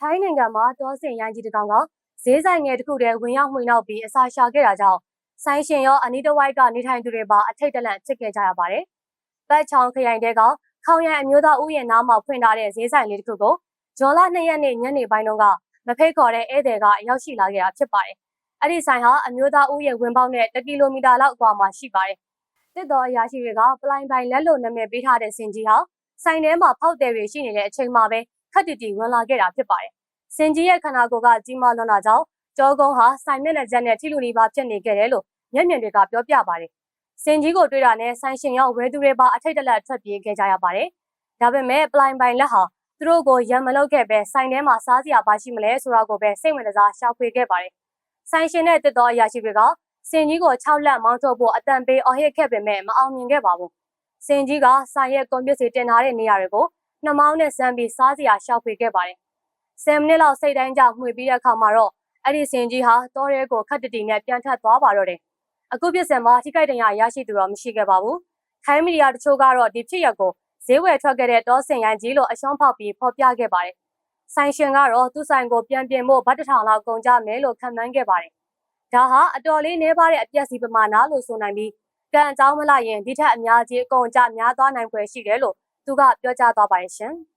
ထိုင်းနိုင်ငံမှာတောစင်ရိုင်းကြီးတစ်ကောင်ကဈေးဆိုင်ငယ်တစ်ခုတည်းဝင်ရောက်မှွေနှောက်ပြီးအစာရှာခဲ့တာကြောင့်ဆိုင်ရှင်ရောအနီးတစ်ဝိုက်ကနေထိုင်သူတွေပါအထိတ်တလန့်ဖြစ်ခဲ့ကြရပါတယ်။ပတ်ချောင်းခရိုင်တဲကခေါင်ရံအမျိုးသားဥယျာဉ်နားမှာဖွင့်ထားတဲ့ဈေးဆိုင်လေးတစ်ခုကိုဂျွန်လ2ရက်နေ့ညနေပိုင်းတုန်းကမဖိတ်ခေါ်တဲ့ဧည့်သည်ကရောက်ရှိလာခဲ့တာဖြစ်ပါတယ်။အဲ့ဒီဆိုင်ဟာအမျိုးသားဥယျာဉ်ဝင်ပေါက်နဲ့1ကီလိုမီတာလောက်အကွာမှာရှိပါတယ်။တစ်တော်အရာရှိတွေကပလိုင်ပိုင်လက်လိုနာမည်ပေးထားတဲ့စင်ကြီးဟာဆိုင်ထဲမှာဖောက်တယ်တွေရှိနေတဲ့အချိန်မှာပဲခ က်တီတီဝင်လာခဲ့တာဖြစ်ပါတယ်။စင်ကြီးရဲ့ခန္ဓာကိုယ်ကကြီးမားလွန်းတာကြောင့်ကြောကုန်းဟာဆိုင်မျက်နှာချက်နဲ့ထိလူနီးပါဖြစ်နေခဲ့တယ်လို့မျက်မြင်တွေကပြောပြပါတယ်။စင်ကြီးကိုတွေ့တာနဲ့ဆိုင်ရှင်ရောဝဲသူတွေပါအထိတ်တလန့်ထွက်ပြေးခဲ့ကြရပါတယ်။ဒါပေမဲ့ပလိုင်ပိုင်လက်ဟာသူတို့ကိုရံမလုပ်ခဲ့ပဲဆိုင်ထဲမှာစားစရာပါရှိမလဲဆိုတာကိုပဲစိတ်ဝင်စားရှာဖွေခဲ့ပါတယ်။ဆိုင်ရှင်နဲ့တစ်တော်အရာရှိတွေကစင်ကြီးကို6လက်မောင်းထုတ်ဖို့အတန်ပေးအော်ဟစ်ခဲ့ပေမဲ့မအောင်မြင်ခဲ့ပါဘူး။စင်ကြီးကဆိုင်ရဲ့ကွန်ပျူတာတင်ထားတဲ့နေရာတွေကို နှမောင်းနဲ့စမ်းပြီးစားစရာရှာဖွေခဲ့ပါတယ်။10မိနစ်လောက်စိတ်တိုင်းကြမှွေပြီးတဲ့အခါမှာတော့အဲ့ဒီစင်ကြီးဟာတောရဲကိုခတ်တတီနဲ့ပြန်ထပ်သွားပါတော့တယ်။အခုပြစ်စင်မှာထိခိုက်ဒဏ်ရာရရှိသူတော့မရှိခဲ့ပါဘူး။ထိုင်းမီဒီယာတချို့ကတော့ဒီဖြစ်ရပ်ကိုဈေးဝယ်ထွက်ခဲ့တဲ့တောစင်ရိုင်းကြီးလို့အရှုံးဖောက်ပြီးဖော်ပြခဲ့ပါတယ်။ဆိုင်ရှင်ကတော့သူ့ဆိုင်ကိုပြန်ပြင်ဖို့ဗတ်တထောင်လောက်ကုန်ကြမယ်လို့ခန့်မှန်းခဲ့ပါတယ်။ဒါဟာအတော်လေးနှဲပါတဲ့အပြက်စီပမာဏလို့ဆိုနိုင်ပြီးကံအကြောင်းမလိုက်ရင်ဒီထက်အများကြီးအကုန်အကျများသွားနိုင်ဖွယ်ရှိတယ်လို့ သူကပြောကြားသွားပါတယ်ရှင်။